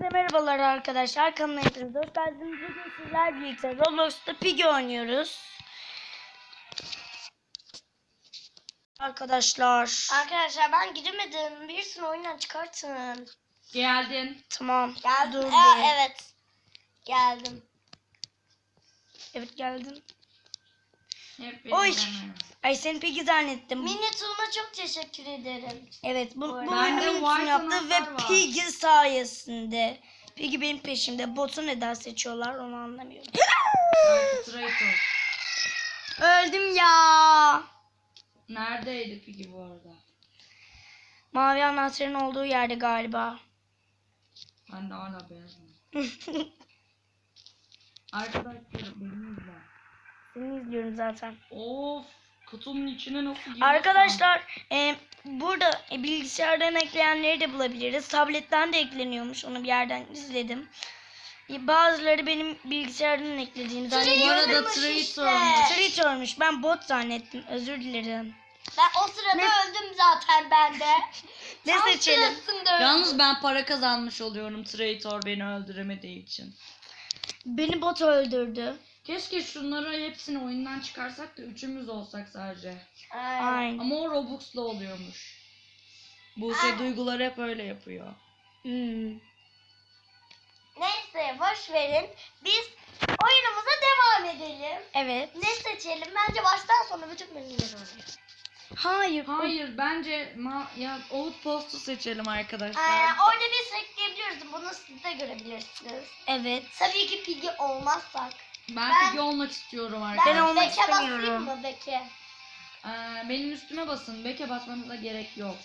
Hepinize merhabalar arkadaşlar. Kanalıma hepiniz hoş geldiniz. Bugün sizler birlikte Roblox'ta Piggy oynuyoruz. Arkadaşlar. Arkadaşlar ben giremedim. Birisini oyundan çıkartın. Geldin. Tamam. Geldim. Dur Aa, bir. evet. Geldim. Evet geldin. Hep Oy. benim. Ay seni Piggy zannettim. Mini Tool'uma çok teşekkür ederim. Evet bu, bu Bende Minit'in white yaptı ve var. Piggy sayesinde. Piggy benim peşimde. Botu neden seçiyorlar onu anlamıyorum. Öldüm ya. Neredeydi peki bu arada? Mavi anahtarın olduğu yerde galiba. Ben de hala beyaz mı? Arkadaşlar beni izle. Seni izliyorum zaten. Of kutunun içine nasıl giriyorsun? Arkadaşlar e, burada e, bilgisayardan ekleyenleri de bulabiliriz. Tabletten de ekleniyormuş. Onu bir yerden izledim. E, bazıları benim bilgisayardan eklediğimi Bu zannediyor. arada Traitor'muş traitormuş. işte. Traitor'muş. Ben bot zannettim. Özür dilerim. Ben o sırada öldüm zaten ben de. Ne Tam seçelim? Yalnız ben para kazanmış oluyorum traitor beni öldüremediği için. Beni bot öldürdü. Keşke şunları hepsini oyundan çıkarsak da üçümüz olsak sadece. Aynen. Aynen. Ama o Robux'la oluyormuş. Buse duygular hep öyle yapıyor. Hmm. Neyse boş verin. Biz oyunumuza devam edelim. Evet. Ne seçelim? Bence baştan sona bütün menüleri oynayalım. Hayır. Hayır bence ma ya Outpost'u seçelim arkadaşlar. Aynen. Orada biz ekleyebiliyoruz. Bunu siz de görebilirsiniz. Evet. Tabii ki Piggy olmazsak. Ben, Ben- Piggy olmak istiyorum Ben, arkadaşlar. olmak Beke basayım istemiyorum. mı Beke? Ee, benim üstüme basın. Beke basmanıza gerek yok.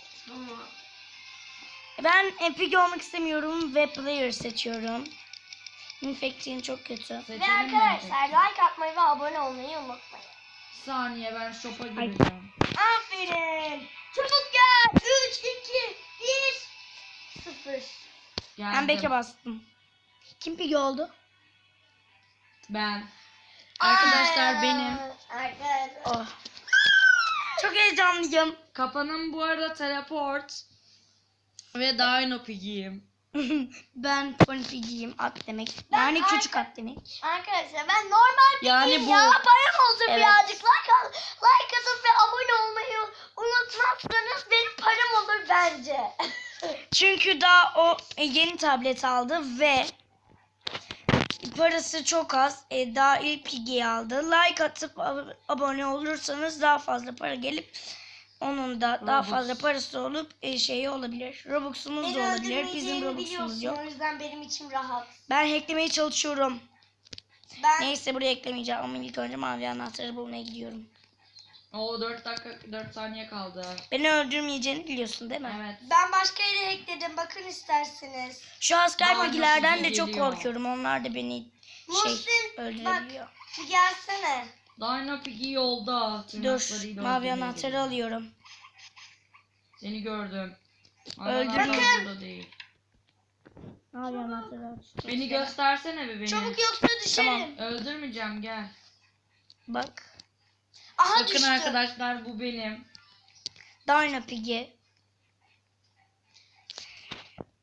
Ben Epic olmak istemiyorum ve player seçiyorum. Infect'in çok kötü. Seçelim Ve arkadaşlar like atmayı ve abone olmayı unutmayın. Saniye ben shop'a gireceğim. Aferin. Çabuk gel. 3, 2, 1, 0. Geldim. Ben Bek'e bastım. Kim Piggy oldu? Ben. Arkadaşlar benim. Oh. Çok heyecanlıyım. Kapanım bu arada teleport. Ve Dino Piggy'yim. ben Pony Piggy'yim. At demek. Ben yani arka- küçük at demek. Arkadaşlar ben normal Yani bu- ya. Param olsun Evet. birazcık. Like, at- like atıp ve abone olmayı unutmazsanız benim param olur bence. Çünkü daha o yeni tablet aldı ve parası çok az. E, daha ilk Piggy'yi aldı. Like atıp ab- abone olursanız daha fazla para gelip onun da daha Robux. fazla parası olup e, şeyi olabilir. Robux'umuz da olabilir. Bizim Robux'umuz yok. O yüzden benim içim rahat. Ben hacklemeye çalışıyorum. Ben Neyse buraya eklemeyeceğim ama ilk önce mavi anahtarı bulmaya gidiyorum. O 4 dakika 4 saniye kaldı. Beni öldürmeyeceğini biliyorsun değil mi? Evet. ben başka yere ekledim. Bakın isterseniz. Şu asker nasıl de çok geliyor? korkuyorum. Onlar da beni şey Muhsin bak öldürebiliyor. gelsene. Dino Piggy yolda. Dur. Tırnaklarıyla Mavi anahtarı alıyorum. Seni gördüm. Öldürme. Öldürme. burada değil. Mavi anahtarı aç. Beni göstersene bir beni. Çabuk yoksa düşerim. Tamam. Öldürmeyeceğim gel. Bak. Aha Bakın düştü. arkadaşlar bu benim. Dino Piggy.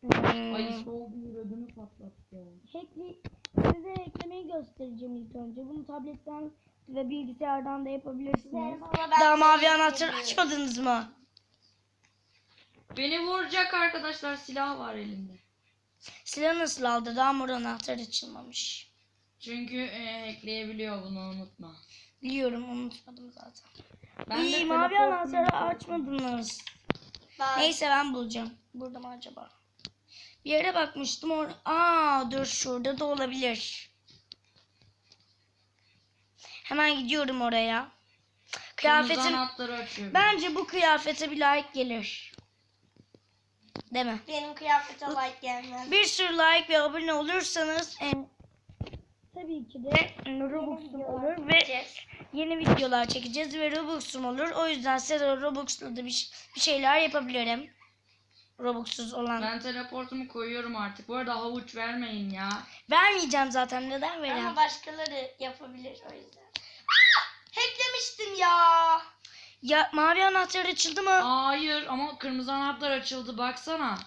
Hmm. Ayı soğuğu ödümü patlattı. Hackli, size hacklemeyi göstereceğim ilk önce. Bunu tabletten ve bilgisayardan da yapabilirsiniz. Daha mavi geliyorum. açmadınız mı? Beni vuracak arkadaşlar silah var elinde. Silah nasıl aldı? Daha mor anahtar açılmamış. Çünkü e, hackleyebiliyor bunu unutma. Biliyorum unutmadım zaten. Ben de İyi mavi anahtarı açmadınız. Ben- Neyse ben bulacağım. Burada mı acaba? Bir yere bakmıştım. Or Aa dur şurada da olabilir. Hemen gidiyorum oraya. Kıyafetim bence bu kıyafete bir like gelir. Değil mi? Benim kıyafete like gelmez. Bir sürü like ve abone olursanız em, tabii ki de Robux'um olur ve yeni videolar çekeceğiz ve Robux'um olur. O yüzden size de Robux'la da bir, bir şeyler yapabilirim. Robux'suz olan. Ben teleportumu koyuyorum artık. Bu arada havuç vermeyin ya. Vermeyeceğim zaten. Neden vereyim? Ama başkaları yapabilir o yüzden. Aa! Hacklemiştim ya. Ya mavi anahtar açıldı mı? Hayır ama kırmızı anahtar açıldı baksana.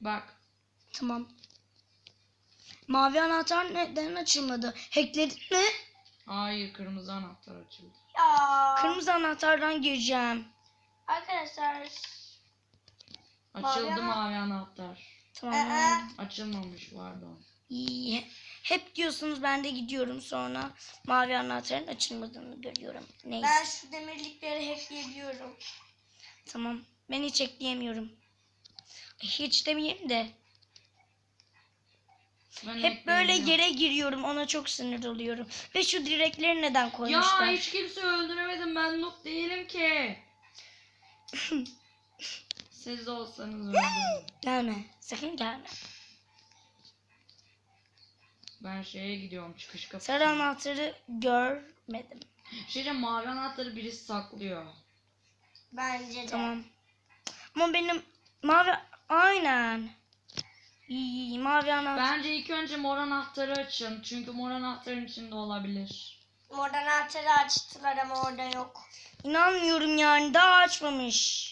Bak. Tamam. Mavi anahtar neden açılmadı? Hackledin mi? Hayır kırmızı anahtar açıldı. Ya. Kırmızı anahtardan gireceğim. Arkadaşlar. Açıldı Mavi mavi anahtar. Tamam. Aa. Açılmamış pardon. İyi. Hep diyorsunuz ben de gidiyorum sonra mavi anahtarın açılmadığını görüyorum. Neyse. Ben şu demirlikleri hackleyebiliyorum. Tamam. Ben hiç ekleyemiyorum. Hiç demeyeyim de. Ben Hep böyle yere giriyorum. Ona çok sinir oluyorum. Ve şu direkleri neden koymuşlar? Ya hiç kimse öldüremedim ben noob değilim ki. Siz de olsanız öldürün. Gelme. Sakın gelme. Ben şeye gidiyorum çıkış kapısı. Sarı anahtarı görmedim. Şeyce mavi anahtarı birisi saklıyor. Bence de. Tamam. Ama benim mavi aynen. İyi, iyi mavi anahtar. Bence ilk önce mor anahtarı açın. Çünkü mor anahtarın içinde olabilir. Oradan anahtarı açtılar ama orada yok. İnanmıyorum yani daha açmamış.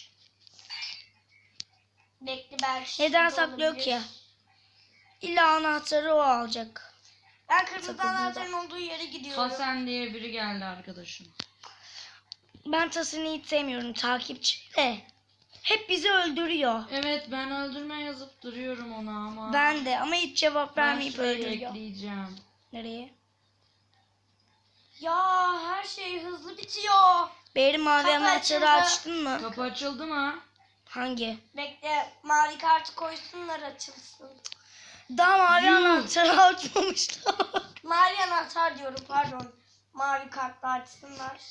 Bekle belki. Neden saklıyor olabilir. ki? İlla anahtarı o alacak. Ben kırmızı anahtarın olduğu yere gidiyorum. Hasan diye biri geldi arkadaşım. Ben Tasını hiç sevmiyorum takipçi de. Hep bizi öldürüyor. Evet ben öldürme yazıp duruyorum ona ama. Ben de ama hiç cevap ben vermeyip şurayı öldürüyor. ekleyeceğim. Nereye? Ya her şey hızlı bitiyor. Benim mavi anahtarı açtın mı? Kapı açıldı mı? Hangi? Bekle mavi kartı koysunlar açılsın. Daha mavi Yuh. anahtarı açmamışlar. Mavi anahtar diyorum pardon. Mavi kartla açsınlar.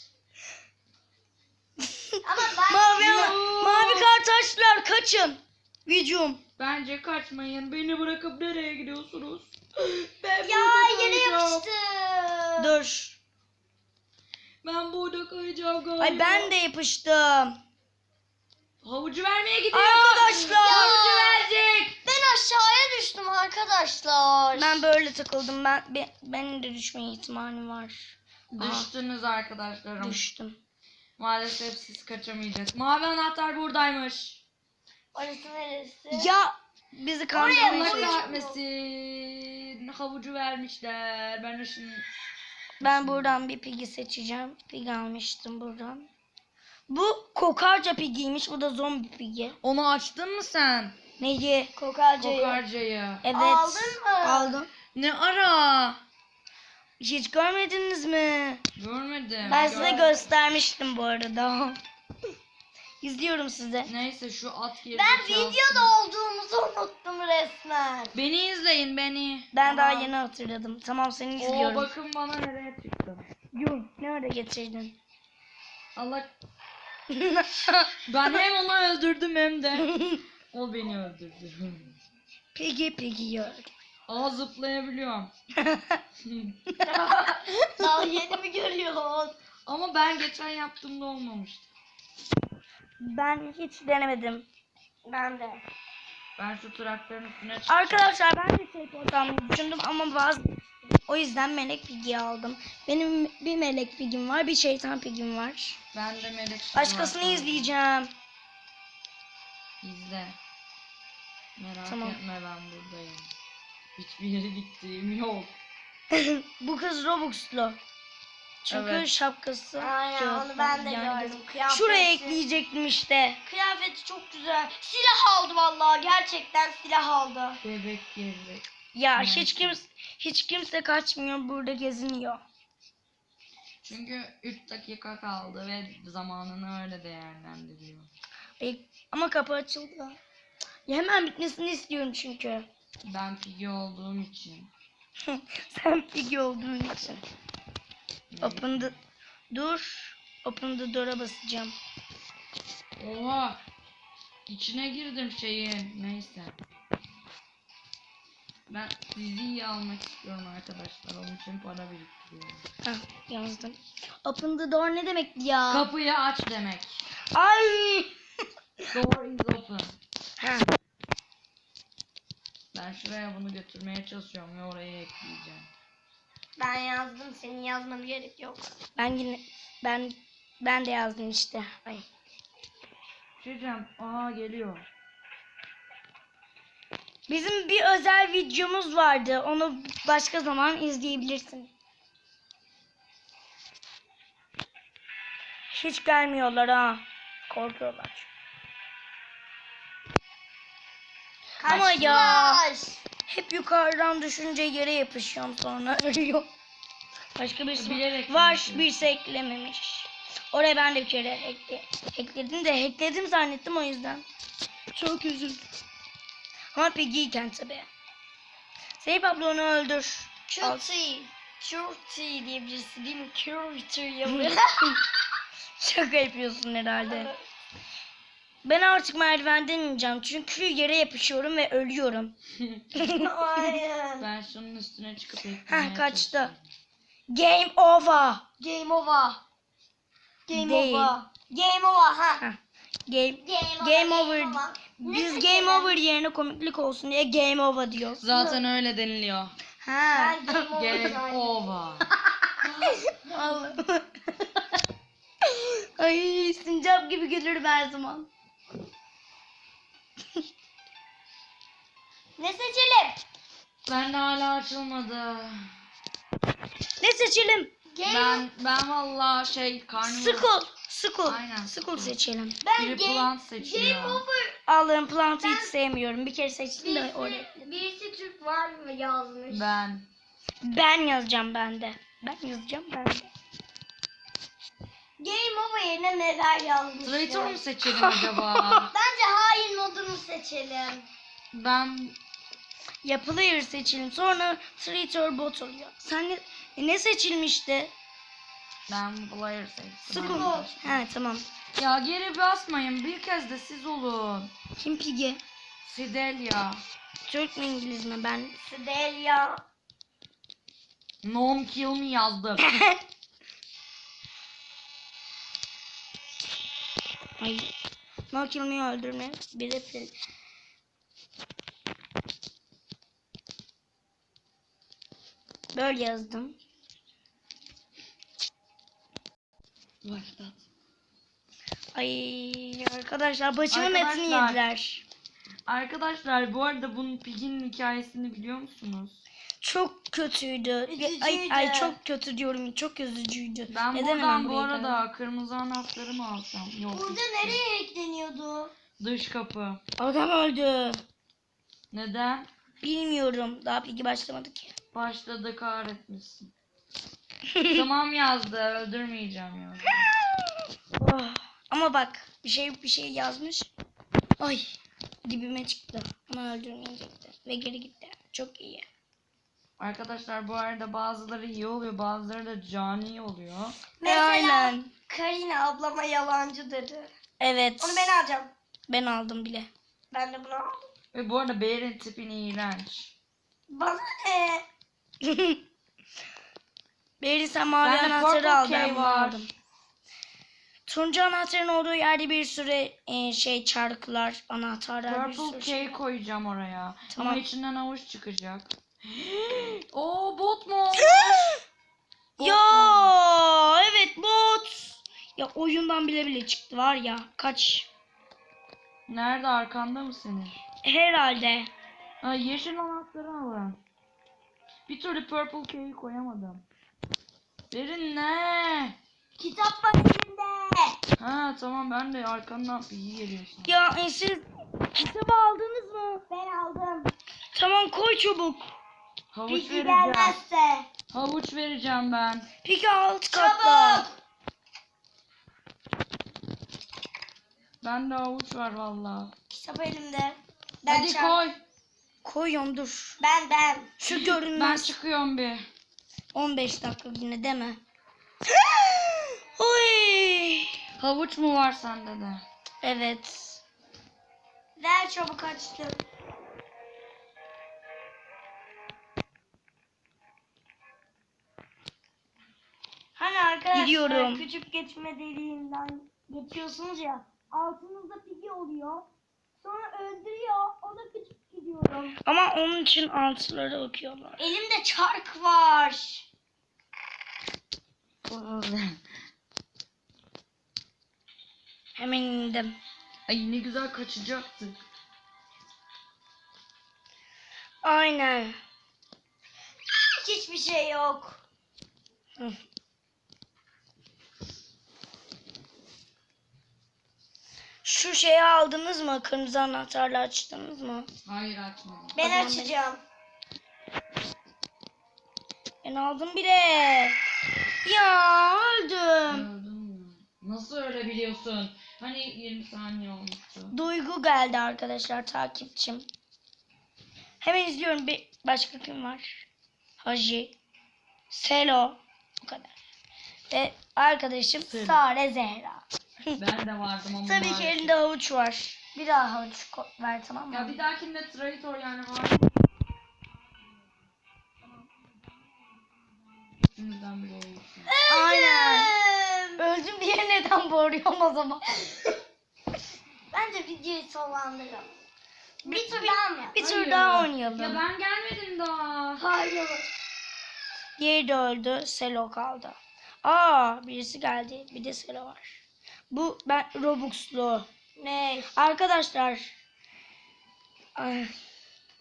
Ama ben mavi, mavi kart açtılar kaçın. Videom. Bence kaçmayın. Beni bırakıp nereye gidiyorsunuz? Ben ya kayacağım. yapıştı. Dur. Ben burada kayacağım galiba. Ay ben de yapıştım. Havucu vermeye gidiyor. Arkadaşlar. Havucu verecek. Ben aşağıya düştüm arkadaşlar. Ben böyle takıldım. Ben, be- benim de düşme ihtimalim var. Aa, Düştünüz arkadaşlarım. düştüm. Maalesef siz kaçamayacaksınız. Mavi anahtar buradaymış. Orası neresi? Ya bizi kandırmaya? Allah kahretmesin. Havucu vermişler. Ben de şimdi... Ben buradan bir pigi seçeceğim. Pig almıştım buradan. Bu kokarca pigiymiş. Bu da zombi pigi. Onu açtın mı sen? Neyi? Kokarcayı. Kokarcayı. Evet. Aldın mı? Aldım. Ne ara? Hiç görmediniz mi? Görmedim. Ben size Gör- göstermiştim bu arada. İzliyorum size. Neyse şu at geri Ben çalsın. videoda olduğumuzu unuttum resmen. Beni izleyin beni. Ben daha Tamam. yeni hatırladım. Tamam seni Oo izliyorum. bakın bana nereye çıktım. Yuh, nerede getirdin? Allah ben hem onu öldürdüm hem de o beni öldürdü. pigi pigi yiyor. Aa zıplayabiliyorum. Daha yeni mi görüyorsun? Ama ben geçen yaptığımda olmamıştı. Ben hiç denemedim. Ben de. Ben şu traktörün üstüne çıktım. Arkadaşlar ben de teleport almayı düşündüm ama bazı o yüzden melek pigi aldım. Benim bir melek pigim var, bir şeytan pigim var. Ben de melek. Başkasını var. izleyeceğim. İzle. Merak Tamam. etme ben buradayım. Hiçbir yere gittiğim yok. Bu kız Robux'lu. Çünkü Evet. şapkası. Aynen yok. onu ben de Yani gördüm. Kıyafeti, Şuraya ekleyecektim işte. Kıyafeti çok güzel. Silah aldı vallahi gerçekten silah aldı. Bebek gelecek. Ya Evet. hiç kimse hiç kimse kaçmıyor burada geziniyor. Çünkü 3 dakika kaldı ve zamanını öyle değerlendiriyor. Bek- Ama kapı açıldı. Ya hemen bitmesini istiyorum çünkü. Ben pigi olduğum için. Sen pigi olduğun için. Open the... Dur. Open the door'a basacağım. Oha. İçine girdim şeyin. Neyse. Ben diziyi almak istiyorum arkadaşlar. Onun için para biriktiriyorum. Hah yazdım. Open the door ne demek ya? Kapıyı aç demek. Ay! Door is open. Ha, Ben şuraya bunu götürmeye çalışıyorum ve oraya ekleyeceğim. Ben yazdım senin yazmana gerek yok. ben yine ben ben de yazdım işte. Ay. Diyeceğim. Aa geliyor. Bizim bir özel videomuz vardı. Onu başka zaman izleyebilirsin. Hiç gelmiyorlar ha. Korkuyorlar. Ama ya hep yukarıdan düşünce yere yapışıyorum sonra ölüyorum. Başka birisi Bilerek var birisi eklememiş. Oraya ben de bir kere ekle, ekledim de ekledim zannettim o yüzden. Çok üzüldüm. Ama Piggy'yken tabi. Zeynep abla onu öldür. Cutie. Cutie diye birisi değil mi? Cutie yapıyor. Şaka yapıyorsun herhalde. Ben artık merdivenden ineceğim çünkü yere yapışıyorum ve ölüyorum. Ben şunun üstüne çıkıp Heh kaçtı. çalışıyorum. Game over. Game over. Game Değil. over. Game over ha. Game, Game, game over. Ne Biz seçelim? game over yerine komiklik olsun diye game over diyoruz. Zaten öyle deniliyor. Ha. Ben game over. Game over. Ay sincap gibi gülürüm her zaman. Ne seçelim? Ben de hala açılmadı. Ne seçelim? Game Ben ben vallahi şey karnım Skull. Skull. Aynen, Skull seçelim. Ben Biri game, plant seçiyor. Game over. Allah'ın plantı hiç sevmiyorum. Bir kere seçtim de oraya. Birisi, birisi Türk var mı yazmış. Ben. Ben yazacağım ben de. Ben yazacağım ben de. Game over yerine neler yazmış. Traitor mu seçelim acaba? Bence hain modunu seçelim. ben Yapılır seçelim. Sonra Traitor bot oluyor. Sen ne, e, ne seçilmişti? ben player seçtim. Skull. Ha tamam. Ya geri basmayın. Bir kez de siz olun. Kim Piggy? Sidelia. Türk mü İngiliz mi? Ben Delia. Nom kill me yazdım. Kill me öldürme. Bir de pil. Böyle yazdım. Başlat. Ay arkadaşlar başımın etini Arkadaşlar. yediler. Arkadaşlar bu arada bunun Pig'in hikayesini biliyor musunuz? Çok kötüydü. Ay, ay çok kötü diyorum. Çok üzücüydü. Ben Neden hemen buradan bu arada kırmızı anahtarı mı alsam? Yok. Burada hiç. nereye ekleniyordu? Dış kapı. Adam öldü. Neden? Bilmiyorum. Daha bilgi başlamadı ki. Başladı kahretmişsin. tamam yazdı. Öldürmeyeceğim yazdı. Oh. Ama bak bir şey bir şey yazmış. Ay dibime çıktı. Ama öldürmeyecekti. Ve geri gitti. Çok iyi. Arkadaşlar bu arada bazıları iyi oluyor, bazıları da cani oluyor. Mesela aynen. Karina ablama yalancı dedi. Evet. Onu ben alacağım. Ben aldım bile. Ben de bunu aldım. Ve bu arada Bear'in tipin iğrenç. Bana ne? Beri sen mavi Bende anahtarı al ben bunu aldım. Turuncu anahtarın olduğu yerde bir sürü e, şey çarklar, anahtarlar bir Purple sürü şey. key koyacağım oraya. Tamam. Ama içinden avuç çıkacak. Oo bot mu? olmuş? Bot Ya mu? evet bot. Ya oyundan bile bile çıktı var ya. Kaç? Nerede arkanda mı senin? Herhalde. Ha, yeşil anahtarı alın. Bir türlü purple key'i koyamadım. Verin ne? Kitap var elimde. Ha tamam ben de arkandan iyi geliyorsun. Ya siz kitabı aldınız mı? Ben aldım. Tamam koy çabuk. Havuç Bilgi vereceğim. gelmezse. Havuç vereceğim ben. Peki alt katta. Çabuk. Bende havuç var valla. Kitap elimde. Ben Hadi çal- koy. Koyuyorum dur. Ben ben. Şu Ben görünmez. çıkıyorum bir. 15 dakika yine deme. Oy. Havuç mu var sende de? Evet. Ver çabuk açtım. Hani arkadaşlar Gidiyorum. küçük geçme deliğinden geçiyorsunuz ya. Altınızda pigi oluyor. Sonra öldürüyor. O da küçük gidiyorum. Ama onun için altıları okuyorlar. Elimde çark var. Hemen indim. Ay ne güzel kaçacaktık. Aynen. Hiçbir şey yok. Hı. Şu şeyi aldınız mı? Kırmızı anahtarla açtınız mı? Hayır açmadım. Ben zaman açacağım. Ben aldım bile. Ya öldüm. Gördün mü? Nasıl öyle biliyorsun? Hani 20 saniye olmuştu. Duygu geldi arkadaşlar takipçim. Hemen izliyorum. Bir başka kim var? Haji. Selo. Bu kadar. Ve arkadaşım Selo. Sare Zehra. Ben de vardım ama Tabii ki elinde havuç var. Bir daha havuç ver tamam mı? Ya bir dahakinde Traitor yani var. Üçümüzden biri olursun. Aynen. Öldüm diye neden bağırıyorum o zaman? Bence videoyu sonlandıralım. Bir tur daha mı? Bir tur Hayır. daha oynayalım. Ya ben gelmedim daha. Hayır. Diğeri de öldü. Selo kaldı. Aa birisi geldi. Bir de Selo var. Bu ben Robux'lu. Ne? Arkadaşlar ay,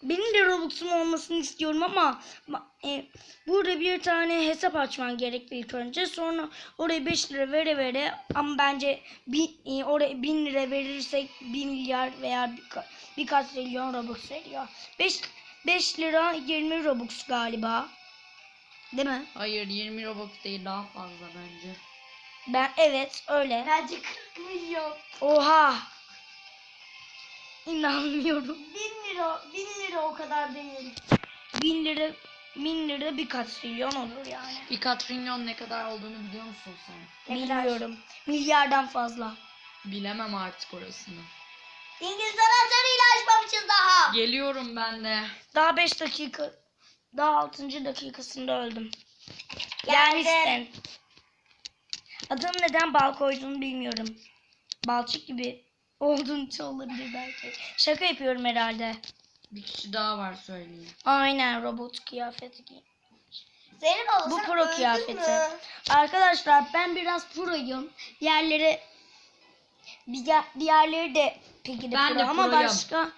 benim de Robux'um olmasını istiyorum ama ma- e, burada bir tane hesap açman gerek ilk önce. Sonra oraya 5 lira vere vere ama bence bir, e, oraya 1000 lira verirsek 1 milyar veya birka- birkaç trilyon Robux veriyor. 5 5 lira 20 Robux galiba. Değil mi? Hayır 20 Robux değil daha fazla bence. Ben evet öyle. Bence 40 milyon. Oha. İnanmıyorum. 1000 lira, 1000 lira o kadar değil. 1000 lira 1000 lira birkaç trilyon olur yani. Bir katrilyon ne kadar olduğunu biliyor musun sen? Ne kadar? Bilmiyorum. Milyardan fazla. Bilemem artık orasını. İngiliz anahtarıyla açmamışız daha. Geliyorum ben de. Daha 5 dakika daha 6. dakikasında öldüm. Geldim. Adını neden bal koyduğunu bilmiyorum. Balçık gibi olduğun için olabilir belki. Şaka yapıyorum herhalde. Bir kişi daha var söyleyeyim. Aynen robot kıyafeti giy. Zeynep abla Bu sen pro öldün kıyafeti. mü? Arkadaşlar ben biraz proyum. Diğerleri diğer, diğerleri de peki de Ben pro de ama proyum. başka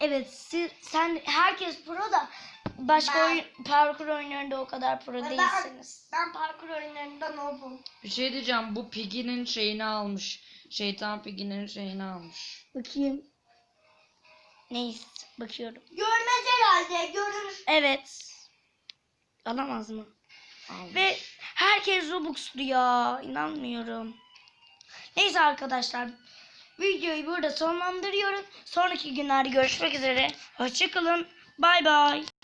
Evet siz, sen herkes pro da başka Ben- oyun, parkur oyunlarında o kadar pro Ben- değilsiniz. Ben parkur oyunlarından oldum. Bir şey diyeceğim bu Piggy'nin şeyini almış. Şeytan Piggy'nin şeyini almış. Bakayım. Neyse bakıyorum. Görmez herhalde görür. Evet. Alamaz mı? Almış. Ve herkes Robux'lu ya. İnanmıyorum. Neyse arkadaşlar. Videoyu burada sonlandırıyorum. Sonraki günlerde görüşmek üzere. Hoşçakalın. Bay bay.